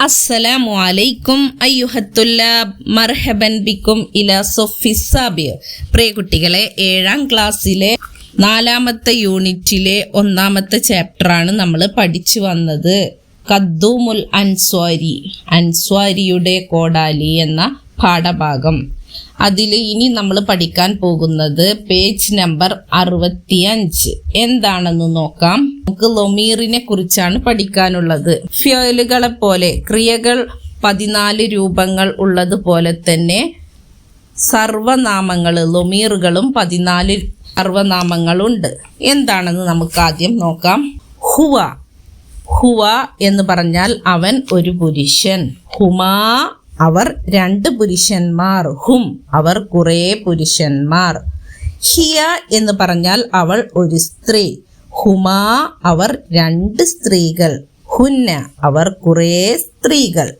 അസ്സലാമു അലൈക്കും അയ്യുഹത്തുല്ലാബ് മർഹബൻ ബിക്കും ഇല സൊഫി സാബിർ. പ്രിയ കുട്ടികളെ ഏഴാം ക്ലാസ്സിലെ നാലാമത്തെ യൂണിറ്റിലെ ഒന്നാമത്തെ ചാപ്റ്ററാണ് നമ്മൾ പഠിച്ചു വന്നത്. കദ്ദൂമുൽ അൻസ്വാരി അൻസ്വാരിയുടെ കോടാലി എന്ന പാഠഭാഗം. അതിൽ ഇനി നമ്മൾ പഠിക്കാൻ പോകുന്നത് പേജ് നമ്പർ അറുപത്തിയഞ്ച്. എന്താണെന്ന് നോക്കാം. നമുക്ക് ലൊമീറിനെ കുറിച്ചാണ് പഠിക്കാനുള്ളത്. ഫ്യോയിലുകളെ പോലെ ക്രിയകൾ പതിനാല് രൂപങ്ങൾ ഉള്ളതുപോലെ തന്നെ സർവനാമങ്ങൾ ലൊമീറുകളും പതിനാല് സർവനാമങ്ങളുണ്ട്. എന്താണെന്ന് നമുക്ക് ആദ്യം നോക്കാം. ഹുവ. ഹുവ എന്ന് പറഞ്ഞാൽ അവൻ ഒരു പുരുഷൻ. ഹുമാ അവർ രണ്ട് പുരുഷന്മാർ ഹും അവർ കുറേ പുരുഷന്മാർ. ഹിയ എന്ന് പറഞ്ഞാൽ അവൾ ഒരു സ്ത്രീ. ഹുമാ അവർ രണ്ട് സ്ത്രീകൾ. ഹുന്ന അവർ കുറേ സ്ത്രീകൾ.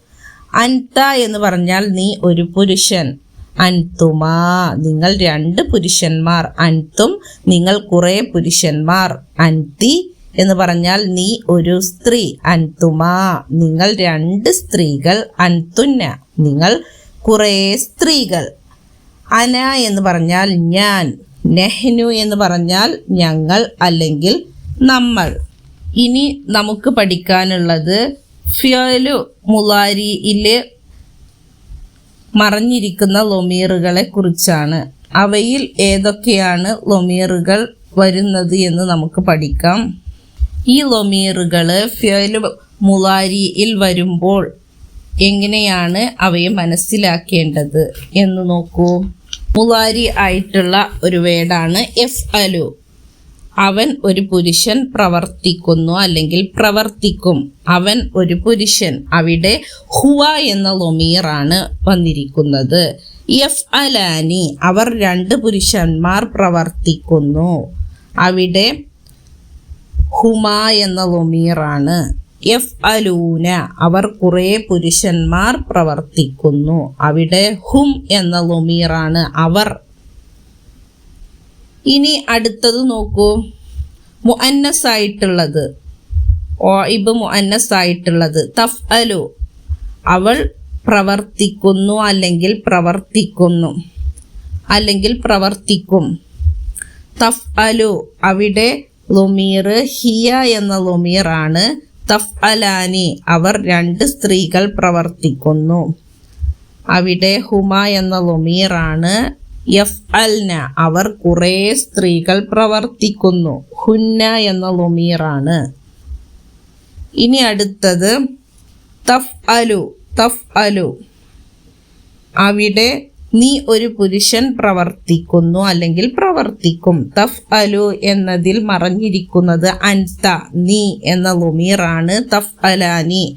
അൻത എന്ന് പറഞ്ഞാൽ നീ ഒരു പുരുഷൻ. അൻതുമാ നിങ്ങൾ രണ്ട് പുരുഷന്മാർ. അൻതും നിങ്ങൾ കുറേ പുരുഷന്മാർ. അൻതി എന്ന് പറഞ്ഞാൽ നീ ഒരു സ്ത്രീ. അൻതുമാ നിങ്ങൾ രണ്ട് സ്ത്രീകൾ. അൻതുന്ന നിങ്ങൾ കുറേ സ്ത്രീകൾ. അന എന്ന് പറഞ്ഞാൽ ഞാൻ. നെഹ്നു എന്ന് പറഞ്ഞാൽ ഞങ്ങൾ അല്ലെങ്കിൽ നമ്മൾ. ഇനി നമുക്ക് പഠിക്കാനുള്ളത് ഫിയോലു മുലാരിയിൽ മറഞ്ഞിരിക്കുന്ന ലൊമീറുകളെ കുറിച്ചാണ്. അവയിൽ ഏതൊക്കെയാണ് ലൊമീറുകൾ വരുന്നത് എന്ന് നമുക്ക് പഠിക്കാം. ഈ ലൊമീറുകൾ ഫ്യോലു മുലാരിയിൽ വരുമ്പോൾ എങ്ങനെയാണ് അവയെ മനസ്സിലാക്കേണ്ടത് എന്ന് നോക്കൂ. മുലാരി ആയിട്ടുള്ള ഒരു വേടാണ് എഫ് അലു. അവൻ ഒരു പുരുഷൻ പ്രവർത്തിക്കുന്നു അല്ലെങ്കിൽ പ്രവർത്തിക്കും. അവൻ ഒരു പുരുഷൻ. അവിടെ ഹുവ എന്ന ലൊമീറാണ് വന്നിരിക്കുന്നത്. എഫ് അലാനി. അവർ രണ്ട് പുരുഷന്മാർ പ്രവർത്തിക്കുന്നു. അവിടെ ഹുമ എന്ന ലൊമീറാണ് എഫ് അലൂന അവർ കുറേ പുരുഷന്മാർ പ്രവർത്തിക്കുന്നു. അവിടെ ഹും എന്ന ലൊമീറാണ് അവർ. ഇനി അടുത്തത് നോക്കൂ. മുഅന്നസ് ആയിട്ടുള്ളത് ഓയിബ് മുഅന്നസ് ആയിട്ടുള്ളത് തഫ് അലു അവൾ പ്രവർത്തിക്കുന്നു അല്ലെങ്കിൽ പ്രവർത്തിക്കുന്നു. അല്ലെങ്കിൽ പ്രവർത്തിക്കും. തഫ് അലു അവിടെ ലുമീർ ഹിയ എന്ന ലുമീറാണ്. തഫ് അലാനി അവർ രണ്ട് സ്ത്രീകൾ പ്രവർത്തിക്കുന്നു. അവിടെ ഹുമ എന്ന ലുമീറാണ്. യഫ് അൽന അവർ കുറേ സ്ത്രീകൾ പ്രവർത്തിക്കുന്നു. ഹുന്ന എന്ന ലുമീറാണ്. ഇനി അടുത്തത് തഫ് അലു തഫ് അലു അവിടെ നീ ഒരു പുരുഷൻ പ്രവർത്തിക്കുന്നു അല്ലെങ്കിൽ പ്രവർത്തിക്കും. തഫ് അലു എന്നതിൽ മറഞ്ഞിരിക്കുന്നത് അൻത നീ എന്ന ലുമീറാണ്. തഫ് അലാനി.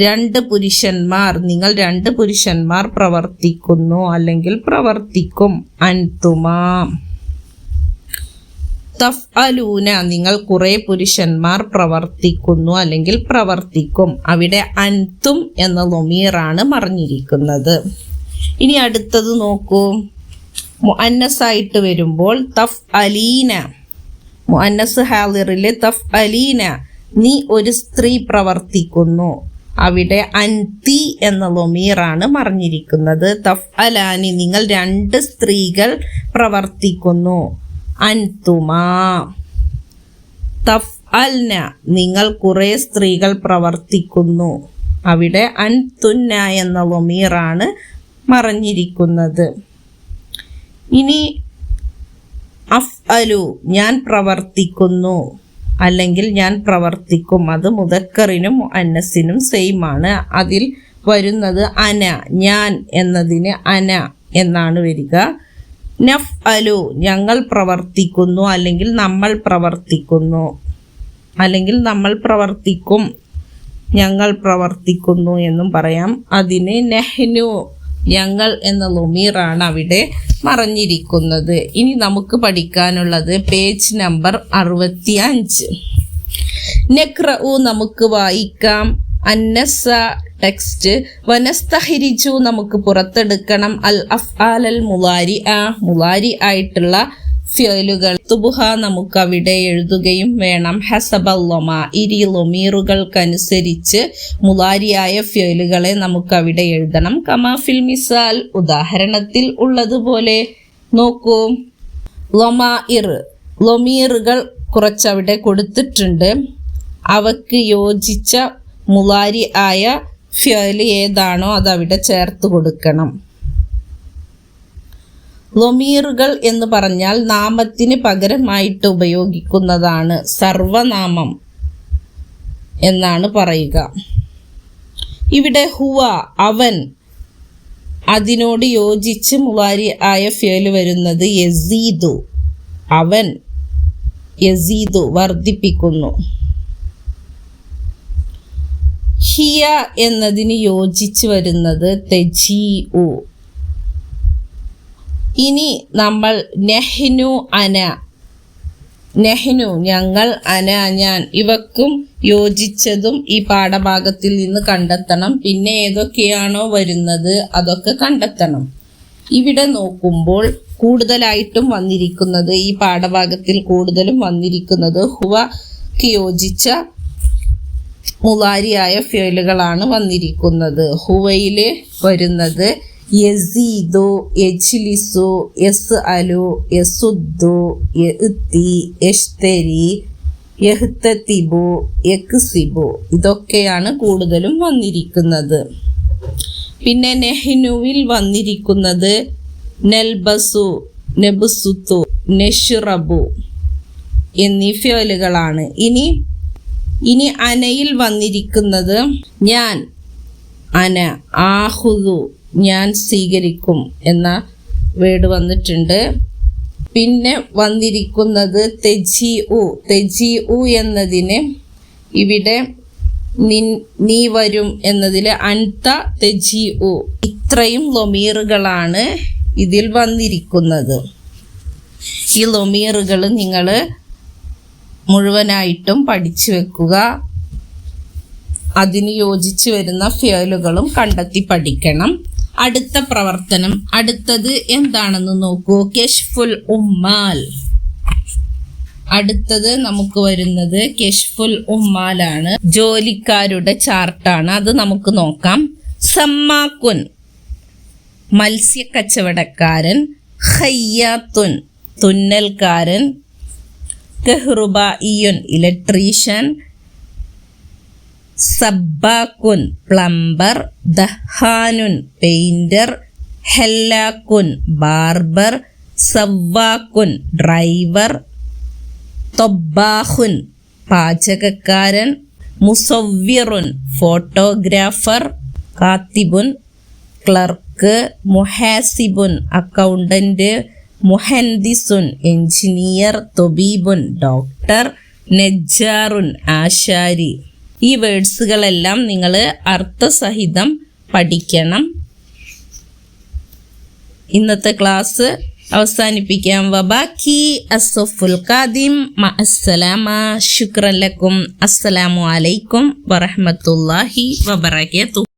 രണ്ട് പുരുഷന്മാർ നിങ്ങൾ രണ്ട് പുരുഷന്മാർ പ്രവർത്തിക്കുന്നു അല്ലെങ്കിൽ പ്രവർത്തിക്കും. അൻതുമാ. തഫ് അലൂന നിങ്ങൾ കുറേ പുരുഷന്മാർ പ്രവർത്തിക്കുന്നു അല്ലെങ്കിൽ പ്രവർത്തിക്കും. അവിടെ അൻതും എന്ന ലൊമീറാണ് മറിഞ്ഞിരിക്കുന്നത്. ഇനി അടുത്തത് നോക്കൂ. മുഅന്നസായിട്ട് വരുമ്പോൾ തഫ് അലീന. മുഅന്നസ് ഹാലിറിലെ തഫ് അലീന. നീ ഒരു സ്ത്രീ പ്രവർത്തിക്കുന്നു. അവിടെ അൻതി എന്ന ലൊമീറാണ് മറിഞ്ഞിരിക്കുന്നത്. തഫ് അലാനി നിങ്ങൾ രണ്ട് സ്ത്രീകൾ പ്രവർത്തിക്കുന്നു. അൻതുമാ. തഫ് അൽന നിങ്ങൾ കുറേ സ്ത്രീകൾ പ്രവർത്തിക്കുന്നു. അവിടെ അൻതുന്ന എന്ന ലൊമീറാണ് മറഞ്ഞിരിക്കുന്നത്. ഇനി അഫ് അലു ഞാൻ പ്രവർത്തിക്കുന്നു. അല്ലെങ്കിൽ ഞാൻ പ്രവർത്തിക്കും. അത് മുതക്കറിനും അന്നസിനും സെയിം ആണ്. അതിൽ വരുന്നത് അന ഞാൻ എന്നതിന് അന എന്നാണ് വരിക. നഫ് അലു ഞങ്ങൾ പ്രവർത്തിക്കുന്നു അല്ലെങ്കിൽ നമ്മൾ പ്രവർത്തിക്കുന്നു. അല്ലെങ്കിൽ നമ്മൾ പ്രവർത്തിക്കും. ഞങ്ങൾ പ്രവർത്തിക്കുന്നു എന്നും പറയാം. അതിന് നെഹ്നു ഞങ്ങൾ എന്ന ലൊമീറാണ് അവിടെ മറഞ്ഞിരിക്കുന്നത് ഇനി നമുക്ക് പഠിക്കാനുള്ളത് പേജ് നമ്പർ അറുപത്തി അഞ്ച് നെക്രഉ നമുക്ക് വായിക്കാം. അന്നസ ടെക്സ്റ്റ് വനസ്തഹരിച്ചു നമുക്ക് പുറത്തെടുക്കണം. അൽ അഫ് അൽ മുലാരി ആ മുലാരി ആയിട്ടുള്ള ഫ്യോലുകൾ. തുബുഹ നമുക്ക് അവിടെ എഴുതുകയും വേണം. ഹസബല്ലൊമ ഇരി ലൊമീറുകൾക്കനുസരിച്ച് മുലാരിയായ ഫയലുകളെ നമുക്ക് അവിടെ എഴുതണം കമാഫിൽ മിസാൽ ഉദാഹരണത്തിൽ ഉള്ളതുപോലെ. നോക്കൂ. ലൊമാഇർ ലൊമീറുകൾ കുറച്ചവിടെ കൊടുത്തിട്ടുണ്ട്. അവക്ക് യോജിച്ച മുലാരി ആയ ഫയൽ ഏതാണോ അതവിടെ ചേർത്ത് കൊടുക്കണം. ലൊമീറുകൾ എന്ന് പറഞ്ഞാൽ നാമത്തിന് പകരമായിട്ട് ഉപയോഗിക്കുന്നതാണ് സർവനാമം എന്നാണ് പറയുക. ഇവിടെ ഹുവ അവൻ അതിനോട് യോജിച്ച് മുവാരി ആയ ഫേൽ വരുന്നത് യസീദു അവൻ യസീദു വർദ്ധിപ്പിക്കുന്നു. ഹിയ എന്നതിന് യോജിച്ച് വരുന്നത് തെജി ഉ ഇനി നമ്മൾ നെഹ്നു അന നെഹ്നു ഞങ്ങൾ അന ഞാൻ ഇവക്കും യോജിച്ചതും ഈ പാഠഭാഗത്തിൽ നിന്ന് കണ്ടെത്തണം. പിന്നെ ഏതൊക്കെയാണോ വരുന്നത് അതൊക്കെ കണ്ടെത്തണം. ഇവിടെ നോക്കുമ്പോൾ കൂടുതലായിട്ടും വന്നിരിക്കുന്നത് ഈ പാഠഭാഗത്തിൽ കൂടുതലും വന്നിരിക്കുന്നത് ഹുവക്ക് യോജിച്ച മുലാരിയായ ഫ്യലുകളാണ് വന്നിരിക്കുന്നത്. ഹുവയിൽ വരുന്നത് യസീദു യജ്ലിസോ യസ് അലു യസുദ്ദോ യത്തി യഷ്തരി യഹ്തത്തിബോ യക്സിബോ. ഇതൊക്കെയാണ് കൂടുതലും വന്നിരിക്കുന്നത്. പിന്നെ നെഹ്നുവിൽ വന്നിരിക്കുന്നത് നെൽബസു നെബുസുത്തു നെഷുറബു എന്നീ ഫ്യോലുകളാണ്. ഇനി ഇനി അനയിൽ വന്നിരിക്കുന്നത് ഞാൻ അന ആഹുദു ഞാൻ സ്വീകരിക്കും എന്ന വേർഡ് വന്നിട്ടുണ്ട്. പിന്നെ വന്നിരിക്കുന്നത് തെജി ഉ തെജി ഉ എന്നതിന് ഇവിടെ നീ വരും എന്നതിൽ അൻത തെജി ഉ ഇത്രയും ലൊമീറുകളാണ് ഇതിൽ വന്നിരിക്കുന്നത്. ഈ ലൊമീറുകൾ നിങ്ങൾ മുഴുവനായിട്ടും പഠിച്ചു വെക്കുക. അതിന് യോജിച്ച് വരുന്ന ഫ്യലുകളും കണ്ടെത്തി പഠിക്കണം. അടുത്ത പ്രവർത്തനം. അടുത്തത് എന്താണെന്ന് നോക്കൂ. കെഷ്ഫുൽ ഉമ്മാൽ. അടുത്തത് നമുക്ക് വരുന്നത് കെഷ്ഫുൽ ഉമ്മാലാണ്. ജോലിക്കാരുടെ ചാർട്ടാണ്. അത് നമുക്ക് നോക്കാം. സമ്മാക്കുൻ. മത്സ്യ കച്ചവടക്കാരൻ ഹയ്യാത്തുൻ. തുന്നൽക്കാരൻ. കെഹ്റുബായിയുൻ ഇലക്ട്രീഷ്യൻ. സബ്ബാക്കുൻ പ്ലംബർ ദഹാനുൻ പെയിന്റർ ഹെല്ലാക്കുൻ ബാർബർ സവ്വാക്കുൻ ഡ്രൈവർ തൊബ്ബാഹുൻ പാചകക്കാരൻ മുസവ്വിറുൻ ഫോട്ടോഗ്രാഫർ കാത്തിബുൻ ക്ലർക്ക് മുഹാസിബുൻ അക്കൗണ്ടന്റ് മുഹന്ദിസുൻ എഞ്ചിനീയർ തൊബീബുൻ ഡോക്ടർ നജ്ജാറുൻ ആശാരി. ഈ വേർഡ്സുകളെല്ലാം നിങ്ങൾ അർത്ഥസഹിതം പഠിക്കണം. ഇന്നത്തെ ക്ലാസ് അവസാനിപ്പിക്കാം. വബാക്കി അസഫുൽ ഖാദിം. അസ്സലാമ. ശുക്രലക്കും അസ്സലാമു അലൈക്കും വറഹമത്തല്ലാഹി വബറകാതുഹു.